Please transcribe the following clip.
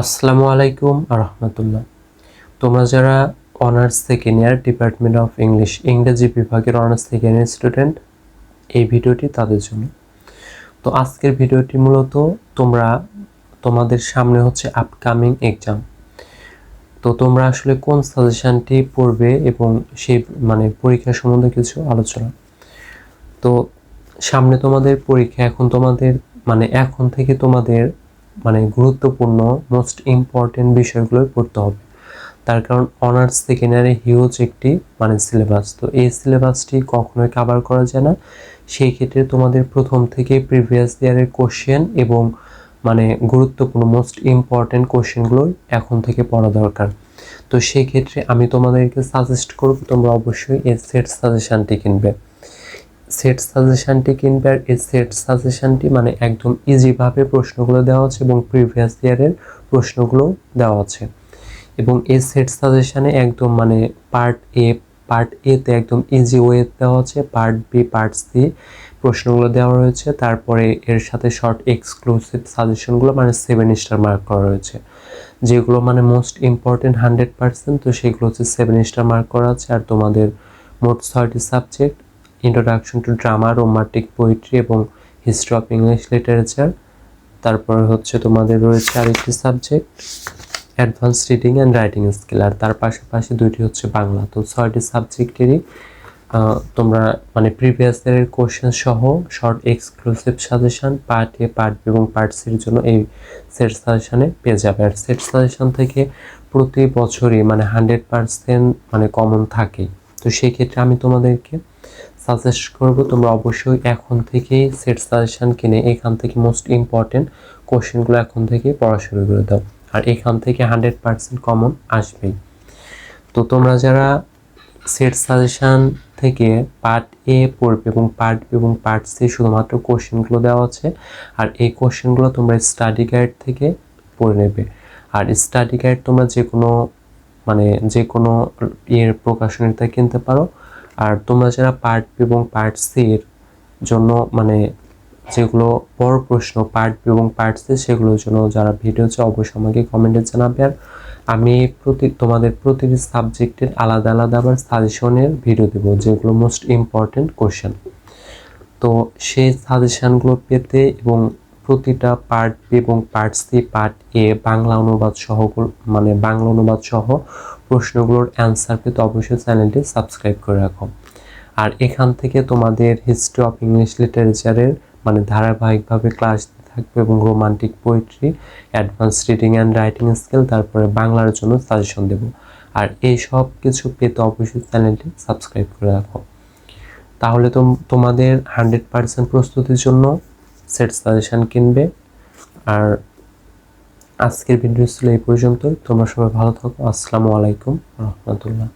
আসসালামু আলাইকুম রহমতুল্লাহ। তোমরা যারা honours second year department of English ইংরেজি বিভাগের অনার্স সেকেন্ড ইয়ার স্টুডেন্ট এই ভিডিওটি তাদের জন্য। তো আজকের ভিডিওটি মূলত তোমরা, তোমাদের সামনে হচ্ছে আপকামিং এক্সাম তো তোমরা আসলে কোন সাজেশনটি পড়বে এবং সেই মানে পরীক্ষা সম্বন্ধে কিছু আলোচনা। তো সামনে তোমাদের পরীক্ষা, এখন তোমাদের মানে এখন থেকে তোমাদের মানে গুরুত্বপূর্ণ মোস্ট ইম্পর্টেন্ট বিষয়গুলো পড়তে হবে। তার কারণ অনার্স ইয়ারে হিউজ একটি মানে সিলেবাস তো এই সিলেবাসটি কখনোই কাভার করা যায় না। সেই ক্ষেত্রে তোমাদের প্রথম থেকে প্রিভিয়াস ইয়ারের কোশ্চেন এবং মানে গুরুত্বপূর্ণ মোস্ট ইম্পর্টেন্ট কোশ্চেনগুলো এখন থেকে পড়া দরকার। তো সেই ক্ষেত্রে আমি তোমাদেরকে সাজেস্ট করব, তোমরা অবশ্যই এই সেট সাজেশানটি কিনবে। সেট সাজেশানটি কিনবে আর এই সেট সাজেশানটি মানে একদম ইজিভাবে প্রশ্নগুলো দেওয়া আছে এবং প্রিভিয়াস ইয়ারের প্রশ্নগুলো দেওয়া আছে এবং এই সেট সাজেশানে একদম মানে পার্ট এ পার্ট এতে একদম ইজি ওয়ে দেওয়া আছে পার্ট বি পার্ট সি প্রশ্নগুলো দেওয়া রয়েছে। তারপরে এর সাথে শর্ট এক্সক্লুসিভ সাজেশনগুলো মানে সেভেন স্টার মার্ক করা রয়েছে। যেগুলো মানে মোস্ট ইম্পর্টেন্ট হান্ড্রেড পার্সেন্ট তো সেগুলো হচ্ছে সেভেন স্টার মার্ক করা আছে। আর তোমাদের মোট ছয়টি subject introduction to drama romantic poetry এবং হিস্ট্রি অফ ইংলিশ লিটারেচার তারপরে হচ্ছে তোমাদের রয়েছে আরেকটি subject advance reading and writing skill আর তার পাশাপাশি দুইটি হচ্ছে বাংলা। তো ছয়টি সাবজেক্টেরই তোমরা মানে প্রিভিয়াস ইয়ারের কোশ্চেন সহ short exclusive suggestion part A part B এবং পার্ট সির জন্য এই সেট সাজেশানে পেয়ে যাবে। আর সেট সাজেশন থেকে প্রতি বছরই মানে হান্ড্রেড পার্সেন্ট মানে কমন থাকে তো সেই ক্ষেত্রে আমি তোমাদেরকে সাজেস্ট করব, তোমরা অবশ্যই এখন থেকেই সেট সাজেশন কিনে এখান থেকে মোস্ট ইম্পর্টেন্ট কোশ্চেনগুলো এখন থেকে পড়া শুরু করে দাও। আর এখান থেকে হান্ড্রেড পার্সেন্ট কমন আসবেই। তো তোমরা যারা সেট সাজেশান থেকে পার্ট এ পড়বে এবং পার্ট বি এবং পার্ট সি শুধুমাত্র কোশ্চেনগুলো দেওয়া আছে, আর এই কোশ্চেনগুলো তোমরা স্টাডি গাইড থেকে পড়ে নেবে। আর স্টাডি গাইড তোমরা যে কোনো মানে যে কোনো ইয়ের প্রকাশনীতে কিনতে পারো। আর তোমরা যারা পার্ট বি এবং পার্ট সি এর জন্য মানে যেগুলো বড় প্রশ্ন পার্ট বি এবং পার্ট সি সেগুলোর জন্য যারা ভিডিও চাও, অবশ্যই আমাকে কমেন্টে জানাবে। আর আমি প্রতি, তোমাদের প্রতিটি সাবজেক্টের আলাদা আলাদা আবার সাজেশনের ভিডিও দেবো, যেগুলো মোস্ট ইম্পর্টেন্ট কোশ্চেন তো সেই সাজেশনগুলো পেতে এবং প্রতিটা পার্ট বি এবং part C part A Bangla অনুবাদ সহ মানে বাংলা অনুবাদ সহ প্রশ্নগুলোর অ্যান্সার পেতে অবশ্যই চ্যানেলটি সাবস্ক্রাইব করে রাখো। আর এখান থেকে তোমাদের হিস্ট্রি অফ ইংলিশ লিটারেচারের মানে ধারাবাহিকভাবে ক্লাস থাকবে এবং romantic poetry advance reading and writing skill তারপরে বাংলার জন্য সাজেশন দেব। আর এই সব কিছু পেতে অবশ্যই চ্যানেলটি সাবস্ক্রাইব করে রাখো। তাহলে তো তোমাদের হান্ড্রেড পার্সেন্ট প্রস্তুতির জন্য সেট সাজেশন কিনবে। আর আজকের ভিডিও ছিল এই পর্যন্ত তোমরা সবাই ভালো থাকো। আসসালামু আলাইকুম রহমতুল্লাহ।